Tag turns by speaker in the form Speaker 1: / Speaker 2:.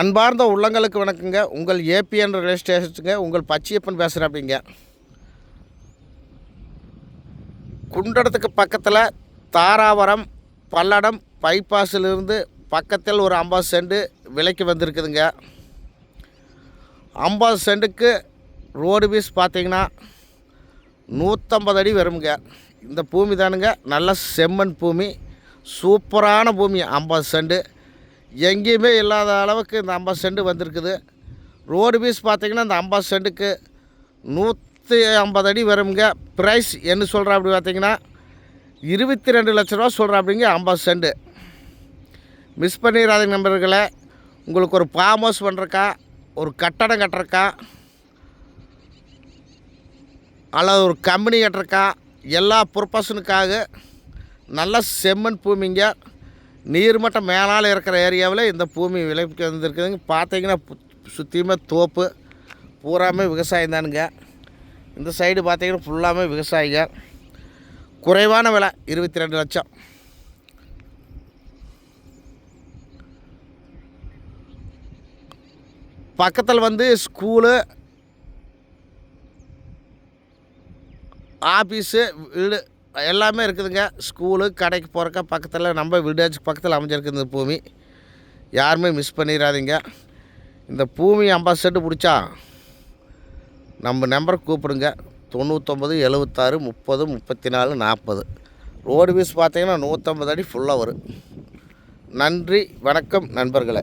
Speaker 1: அன்பார்ந்த உள்ளங்களுக்கு வணக்கங்க. உங்கள் ஏபிஎன் ரயில்வே ஸ்டேஷனுங்க உங்கள் பச்சையப்பன் பேசுகிறேன் அப்படிங்க குண்டடத்துக்கு பக்கத்தில் தாராவரம் பல்லடம் பைபாஸிலிருந்து பக்கத்தில் ஒரு ஐம்பது சென்ட் விலைக்கு வந்திருக்குதுங்க. ஐம்பது சென்ட்டுக்கு ரோடு பீஸ் பார்த்தீங்கன்னா நூற்றம்பது அடி வருங்க. இந்த பூமி தானுங்க நல்ல செம்மண் பூமி சூப்பரான பூமி ஐம்பது செண்டு. எங்கேயுமே இல்லாத அளவுக்கு இந்த ஐம்பது சென்ட் வந்திருக்குது. ரோடு பீஸ் பார்த்தீங்கன்னா இந்த ஐம்பது சென்ட்டுக்கு நூற்றி ஐம்பது அடி வருங்க ப்ரைஸ் என்ன சொல்கிறா அப்படி பார்த்தீங்கன்னா இருபத்தி ரெண்டு லட்ச ரூபா சொல்கிறா அப்படிங்க ஐம்பது சென்ட். மிஸ் பண்ணிடாத நண்பர்களே. உங்களுக்கு ஒரு ஃபார்ம் ஹவுஸ் பண்ணுறக்கா ஒரு கட்டடம் கட்டுறக்கா அல்லது ஒரு கம்பெனி கட்டுறக்கா எல்லா பர்பஸனுக்காக நல்ல செம்மண் பூமிங்க. நீர்மட்டம் மேலால் இருக்கிற ஏரியாவில் இந்த பூமி விலைக்கு வந்துருக்குதுங்க. பார்த்தீங்கன்னா சுற்றியுமே தோப்பு பூராமே விவசாயம் தானுங்க இந்த சைடு பார்த்தீங்கன்னா ஃபுல்லாமே விவசாயிங்க. குறைவான விலை இருபத்தி ரெண்டு லட்சம். பக்கத்தில் வந்து ஸ்கூலு ஆஃபீஸு வீடு எல்லாமே இருக்குதுங்க. ஸ்கூலு கடைக்கு போகிறக்க பக்கத்தில் நம்ம வில்லேஜுக்கு பக்கத்தில் அமைஞ்சிருக்கு இந்த பூமி. யாருமே மிஸ் பண்ணிடாதீங்க இந்த பூமி ஐம்பது பிடிச்சா நம்ம நம்பர் கூப்பிடுங்க. தொண்ணூற்றொம்பது எழுபத்தாறு முப்பது முப்பத்தி நாலு நாற்பது ரோடு வீஸ் பார்த்தீங்கன்னா நூற்றம்பது அடி ஃபுல்லாக வரும் நன்றி வணக்கம் நண்பர்களே.